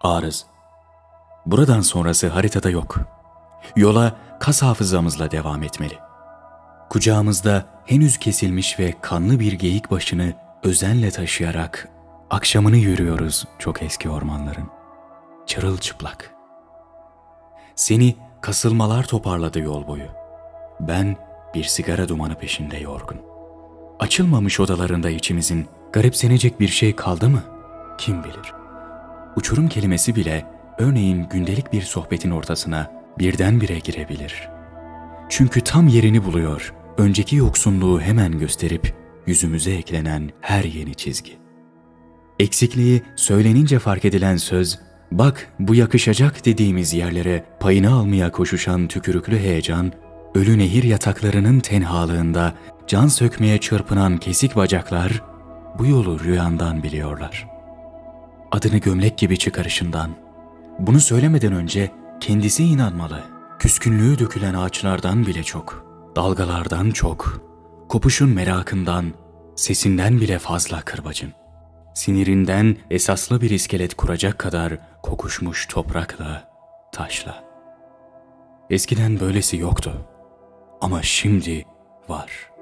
Arız. Buradan sonrası haritada yok. Yola kas hafızamızla devam etmeli. Kucağımızda henüz kesilmiş ve kanlı bir geyik başını özenle taşıyarak akşamını yürüyoruz çok eski ormanların. Çırılçıplak. Seni kasılmalar toparladı yol boyu. Ben bir sigara dumanı peşinde yorgun. Açılmamış odalarında içimizin garipsenecek bir şey kaldı mı? Kim bilir. Uçurum kelimesi bile örneğin gündelik bir sohbetin ortasına birdenbire girebilir. Çünkü tam yerini buluyor, önceki yoksunluğu hemen gösterip yüzümüze eklenen her yeni çizgi. Eksikliği söylenince fark edilen söz, bak bu yakışacak dediğimiz yerlere payını almaya koşuşan tükürüklü heyecan, ölü nehir yataklarının tenhalığında can sökmeye çırpınan kesik bacaklar bu yolu rüyandan biliyorlar. Adını gömlek gibi çıkarışından, bunu söylemeden önce kendisi inanmalı. Küskünlüğü dökülen ağaçlardan bile çok, dalgalardan çok, kopuşun merakından, sesinden bile fazla kırbacın. Sinirinden esaslı bir iskelet kuracak kadar kokuşmuş toprakla, taşla. Eskiden böylesi yoktu. Ama şimdi var.''